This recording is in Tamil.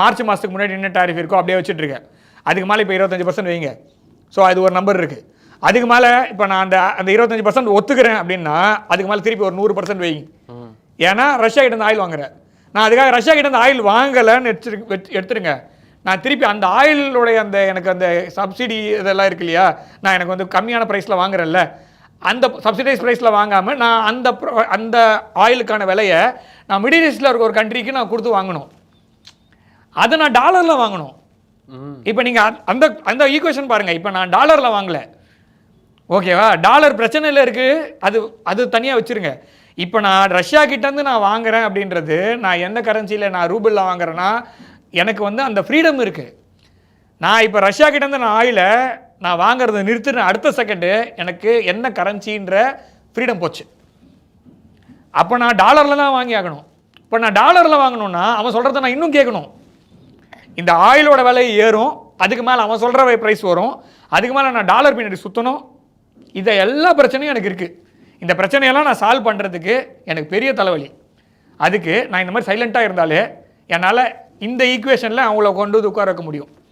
மார்ச் மாதத்துக்கு முன்னாடி என்ன டாரிஃப் இருக்கோ அப்படியே வச்சுட்டு இருக்கேன் அதுக்கு மேலே இப்போ இருபத்தஞ்சு பர்சன்ட் வைங்க. ஸோ அது ஒரு நம்பர் இருக்குது அதுக்கு மேலே இப்போ நான் அந்த அந்த இருபத்தஞ்சு பர்சன்ட் ஒத்துக்கிறேன் அப்படின்னா அதுக்கு மேலே திருப்பி ஒரு நூறு பர்சன்ட் வைங்க. ஏன்னா ரஷ்யா கிட்ட ஆயில் வாங்குறேன். நான் அதுக்காக ரஷ்யா கிட்ட ஆயில் வாங்கலைன்னு எடுத்து எடுத்துருங்க. நான் திருப்பி அந்த ஆயிலுடைய அந்த எனக்கு அந்த சப்சிடி இதெல்லாம் இருக்கு இல்லையா நான் எனக்கு வந்து கம்மியான ப்ரைஸில் வாங்குறேன்ல அந்த சப்சிடைஸ் ப்ரைஸில் வாங்காமல் நான் அந்த அந்த ஆயிலுக்கான விலையை நான் மிடில் ஈஸ்டில் இருக்க ஒரு கண்ட்ரிக்கு நான் கொடுத்து வாங்கணும். அதை நான் டாலரில் வாங்கணும். இப்போ நீங்கள் அந்த அந்த ஈக்குவேஷன் பாருங்கள் இப்போ நான் டாலரில் வாங்கல. ஓகேவா டாலர் பிரச்சனையில் இருக்குது அது அது தனியாக வச்சுருங்க. இப்போ நான் ரஷ்யா கிட்டேருந்து நான் வாங்குறேன் அப்படின்றது நான் எந்த கரன்சியில் நான் ரூபிளில் வாங்குறேன்னா எனக்கு வந்து அந்த ஃப்ரீடம் இருக்குது நான் இப்போ ரஷ்யா கிட்டேருந்து நான் ஆயில நான் வாங்குறதை நிறுத்துன அடுத்த செகண்டு எனக்கு என்ன கரன்சின்ற ஃப்ரீடம் போச்சு. அப்போ நான் டாலரில் தான் வாங்கி ஆகணும் இப்போ நான் டாலரில் வாங்கணும்னா அவன் சொல்கிறத நான் இன்னும் கேட்கணும். இந்த ஆயிலோட விலை ஏறும். அதுக்கு மேலே அவன் சொல்கிற ப்ரைஸ் வரும். அதுக்கு மேலே நான் டாலர் பின்னாடி சுற்றணும் இதை எல்லா பிரச்சனையும் எனக்கு இருக்குது இந்த பிரச்சனையெல்லாம் நான் சால்வ் பண்ணுறதுக்கு எனக்கு பெரிய தலைவலி. அதுக்கு நான் இந்த மாதிரி சைலண்ட்டாக இருந்தாலே என்னால் இந்த ஈக்குவேஷனில் அவங்கள கொண்டு வந்து உட்கார வைக்க முடியும்.